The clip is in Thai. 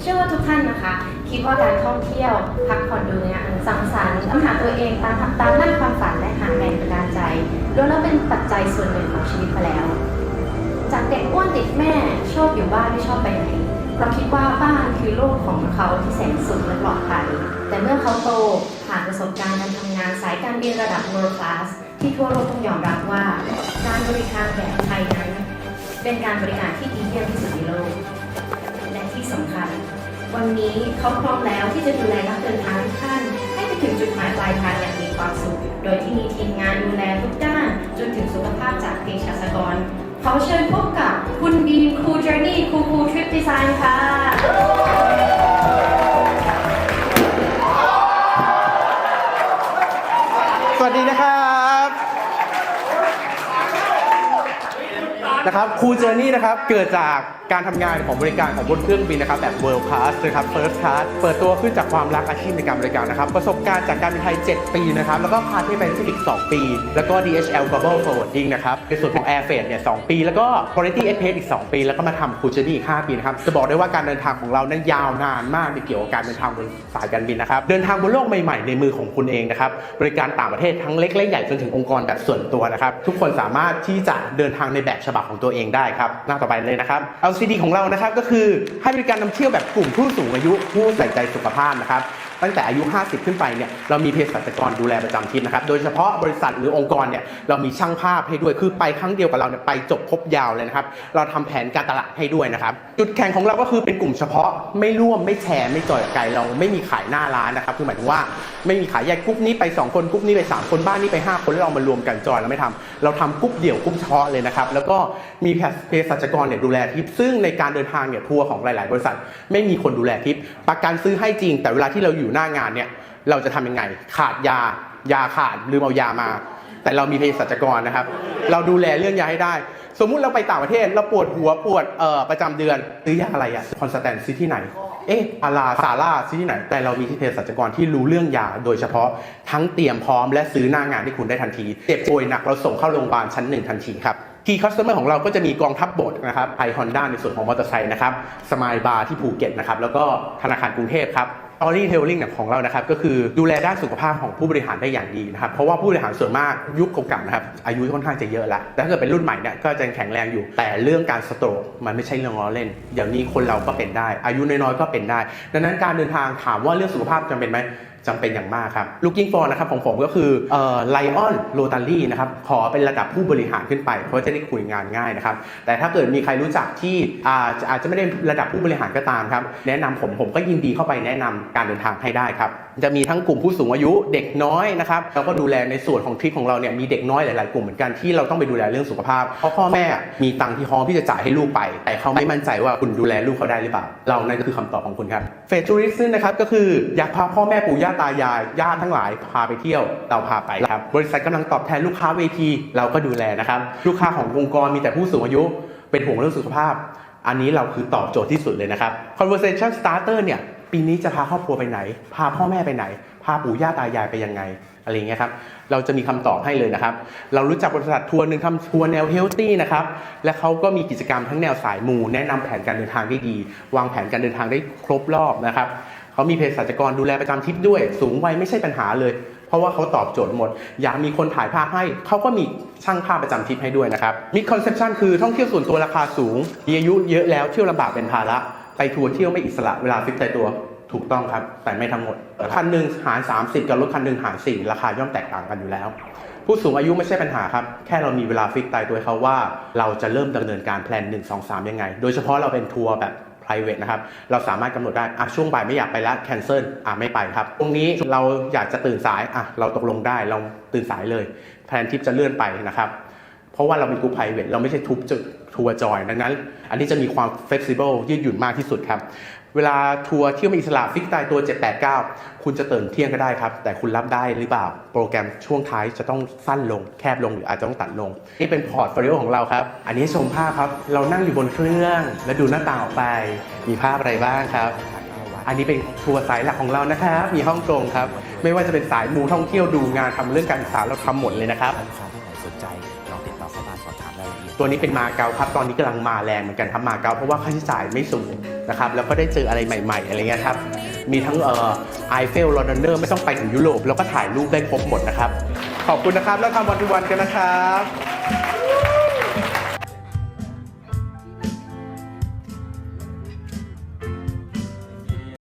เชื่อว่าทุกท่านนะคะ คิดว่าการท่องเที่ยวพักผ่อนดูงานสังสรรค์ค้นหาตัวเองตามตามหน้าความฝันและหาแรงบันดาลใจล้วนแล้วเป็นปัจจัยส่วนหนึ่งของชีวิตมาแล้ว จากเด็กอ้วนติดแม่ชอบอยู่บ้านไม่ชอบไปไหนเพราะคิดว่าบ้านคือโลกของเขาที่แสนสุขและปลอดภัยแต่เมื่อเขาโตผ่านประสบการณ์การทำงานสายการบินระดับ world class ที่ทั่วโลกต้องยอมรับว่า การบริการแบบไทยนั้น เป็นการบริการที่ดีเยี่ยมที่สุดในโลก วันนี้เขาพร้อมแล้วที่จะดูแลนักเดินทางทุกท่าน ให้ไปถึงจุดหมายปลายทางอย่างมีความสุข โดยที่มีทีมงานดูแลทุกด้านจนถึงสุขภาพจากเภสัชกรขอเชิญพบกับคุณบีมคูเจ o ร์นี่คูคูทริปดีไซน์ค่ะสวัสดีนะครับนะครับครูเจอร์นี่นะครับเกิดจาก การทำงานของบริการของบนเครื่องบินนะครับแบบ world class นะครับ first class เปิดตัวขึ้นจากความรักอาชีพในการบริการนะครับ ประสบการณ์จากการบินไทย 7 ปีนะครับ แล้วก็พาเทไปที่อีก 2 ปี แล้วก็ DHL Global Forwarding นะครับ ในส่วนของ Air Freight เนี่ย2ปี แล้วก็ Quality Express อีก 2 ปี แล้วก็มาทำคูเจนี่อีก 5 ปีนะครับ จะบอกได้ว่าการเดินทางของเรานั้นยาวนานมากในเกี่ยวกับการเดินทางบนสายการบินนะครับ เดินทางบนโลกใหม่ๆ ในมือของคุณเองนะครับ บริการต่างประเทศทั้งเล็กและใหญ่จนถึงองค์กรแบบส่วนตัวนะครับ ทุกคนสามารถที่จะเดินทางในแบบฉบับของตัวเองได้ครับ หน้าต่อไปเลยนะครับ LCD ของเรานะครับก็คือให้บริการนำเที่ยวแบบกลุ่มผู้สูงอายุผู้ใส่ใจสุขภาพนะครับ ตั้งแต่อายุ 50 ขึ้นไปเนี่ยเรามีเภสัชกรดูแลประจำทีมนะครับโดยเฉพาะบริษัทหรือองค์กรเนี่ยเรามีช่างภาพให้ด้วยคือไปครั้งเดียวกับเราเนี่ยไปจบครบยาวเลยนะครับเราทำแผนการตลาดให้ด้วยนะครับจุดแข่งของเราก็คือเป็นกลุ่มเฉพาะไม่ร่วมไม่แชร์ไม่จอยไกลเราไม่มีขายหน้าร้านนะครับคือหมายถึงว่าไม่มีขายแยกกรุ๊ปนี้ไป 2 คนกรุ๊ปนี้ไป 3 คนบ้านนี้ไป 5 คนแล้วเรามารวมกันจอยเราไม่ทำเราทำกรุ๊ปเดี่ยวกรุ๊ปเฉพาะเลยนะครับแล้วก็มีเภสัชกรเนี่ยดูแลทิปซึ่งในการเดินทางเนี่ยทัวร์ของหลาย ๆ บริษัท ไม่มีคนดูแลทิปประกันซื้อให้จริง แต่เวลาที่เราอยู่หน้างานเนี่ยเราจะทำยังไง ขาดยายาขาดลืมเอายามา แต่เรามีเภสัชกรนะครับ เราดูแลเรื่องยาให้ได้ สมมุติเราไปต่างประเทศเราปวดหัวปวดเอ่อประจำเดือนซื้อยาอะไรอะคอนสแตนซื้อที่ไหนเอ๊ะอาราซาร่าซื้อที่ไหน แต่เรามีที่เภสัชกรที่รู้เรื่องยา โดยเฉพาะทั้งเตรียมพร้อมและซื้อหน้างานที่คุณได้ทันที เจ็บป่วยหนักเราส่งเข้าโรงพยาบาลชั้นหนึ่งทันทีครับคีย์คัสเตอร์ของเราก็จะมีกองทัพบกนะครับไอฮอนด้าในส่วนของมอเตอร์ไซค์นะครับสมายบาร์ที่ภูเก็ตนะครับแล้วก็ธนาคารกรุงเทพครับ ตอรี่เทลลิงของเรานะครับก็คือดูแลด้านสุขภาพของผู้บริหารได้อย่างดีนะครับเพราะว่าผู้บริหารส่วนมากยุคเก่าๆนะครับอายุค่อนข้างจะเยอะแล้วแต่ถ้าเกิดเป็นรุ่นใหม่เนี่ยก็จะแข็งแรงอยู่ แต่เรื่องการสโตรกมันไม่ใช่เรื่องล้อเล่นเดี๋ยวนี้คนเราก็เป็นได้ อายุน้อยๆก็เป็นได้ ดังนั้นการเดินทางถามว่าเรื่องสุขภาพจำเป็นไหมจำเป็นอย่างมากครับ looking for นะครับของผมก็คือเอ่อ Lion Rotary นะครับขอเป็นระดับผู้บริหารขึ้นไป เพราะจะได้คุยงานง่ายนะครับ แต่ถ้าเกิดมีใครรู้จักที่อาจจะอาจจะไม่ได้ระดับผู้บริหารก็ตามครับ แนะนำผมผมก็ยินดีเข้าไปแนะนำการเดินทางให้ได้ครับ จะมีทั้งกลุ่มผู้สูงอายุเด็กน้อยนะครับแล้วก็ดูแลในส่วนของทริปของเราเนี่ยมีเด็กน้อยหลาย ๆ กลุ่มเหมือนกันที่เราต้องไปดูแลเรื่องสุขภาพ เพราะพ่อแม่มีตังค์ที่พร้อมที่จะจ่ายให้ลูกไป แต่เขาไม่มั่นใจว่าคุณดูแลลูกเขาได้หรือเปล่า เรานั่นก็คือคำตอบของคุณครับเฟสจูริซึนะครับก็คืออยากพาพ่อแม่ปู่ย่าตายายญาติทั้งหลายพาไปเที่ยวเราพาไปครับบริษัทกำลังตอบแทนลูกค้าเวทีเราก็ดูแลนะครับลูกค้าขององค์กรมีแต่ผู้สูงอายุเป็นห่วงเรื่องสุขภาพ อันนี้เราคือตอบโจทย์ที่สุดเลยนะครับ conversation starter เนี่ยปีนี้จะพาครอบครัวไปไหน พาพ่อแม่ไปไหน พาปู่ย่าตายายไปยังไงอะไรอย่างเงี้ยครับ เราจะมีคำตอบให้เลยนะครับ เรารู้จักบริษัททัวร์หนึ่งทำทัวร์แนวเฮลตี้นะครับ และเขาก็มีกิจกรรมทั้งแนวสายมู แนะนำแผนการเดินทางได้ดี วางแผนการเดินทางได้ครบรอบนะครับ เขามีเภสัชกรดูแลประจำทริปด้วย สูงวัยไม่ใช่ปัญหาเลย เพราะว่าเขาตอบโจทย์หมด อยากมีคนถ่ายภาพให้ เขาก็มีช่างภาพประจำทริปให้ด้วยนะครับมิดคอนเซปชันคือท่องเที่ยวส่วนตัวราคาสูงมีอายุเยอะแล้วเที่ยวลำบากเป็นภาระไปทัวร์เที่ยวไม่อิสระเวลาฟิกใจตัวถูกต้องครับ แต่ไม่ทั้งหมด คันหนึ่งหาร 30 กับรถคันหนึ่งหาร 4 ราคาย่อมแตกต่างกันอยู่แล้ว ผู้สูงอายุไม่ใช่ปัญหาครับ แค่เรามีเวลาฟิกตายตัวให้เขาว่า เราจะเริ่มดำเนินการแพลน 1 2 3 ยังไง โดยเฉพาะเราเป็นทัวร์แบบ private นะครับ เราสามารถกำหนดได้อะช่วงบ่ายไม่อยากไปแล้ว cancel อะไม่ไปครับ ตรงนี้เราอยากจะตื่นสายอะเราตกลงได้เราตื่นสายเลยแพลนทริปจะเลื่อนไปนะครับ ราะว่าเราเป็นกรุ๊ป private เราไม่ใช่ทุบจะทัวร์จอยดังนั้น อันนี้จะมีความ flexible ยืดหยุ่นมากที่สุดครับ เวลาทัวร์เที่ยวมีอิสระฟิกตายตัว 789 คุณจะตื่นเที่ยงก็ได้ครับ แต่คุณรับได้หรือเปล่า โปรแกรมช่วงท้ายจะต้องสั้นลง แคบลงหรืออาจจะต้องตัดลง นี่เป็นพอร์ตโฟลิโอของเราครับ อันนี้ชมภาพครับ เรานั่งอยู่บนเครื่อง และดูหน้าต่างออกไป มีภาพอะไรบ้างครับอันนี้เป็นทัวร์สายหลักของเรานะครับ มีห้องตรงครับ ไม่ว่าจะเป็นสายมูท่องเที่ยวดูงานทำเรื่องการศึกษาเราทำหมดเลยนะครับลูกค้าท่านไหนสนใจ ตัวนี้เป็นมาเก๊าครับตอนนี้กำลังมาแรงเหมือนกันครับมาเก๊าเพราะว่าค่าใช้จ่ายไม่สูงนะครับแล้วก็ได้เจออะไรใหม่ ๆ อะไรเงี้ยครับมีทั้งเอ่อไอเฟลลอนดอนเนอร์ไม่ต้องไปถึงยุโรปแล้วก็ถ่ายรูปได้ครบหมดนะครับขอบคุณนะครับแล้วทำวันทุกวันกันนะครับ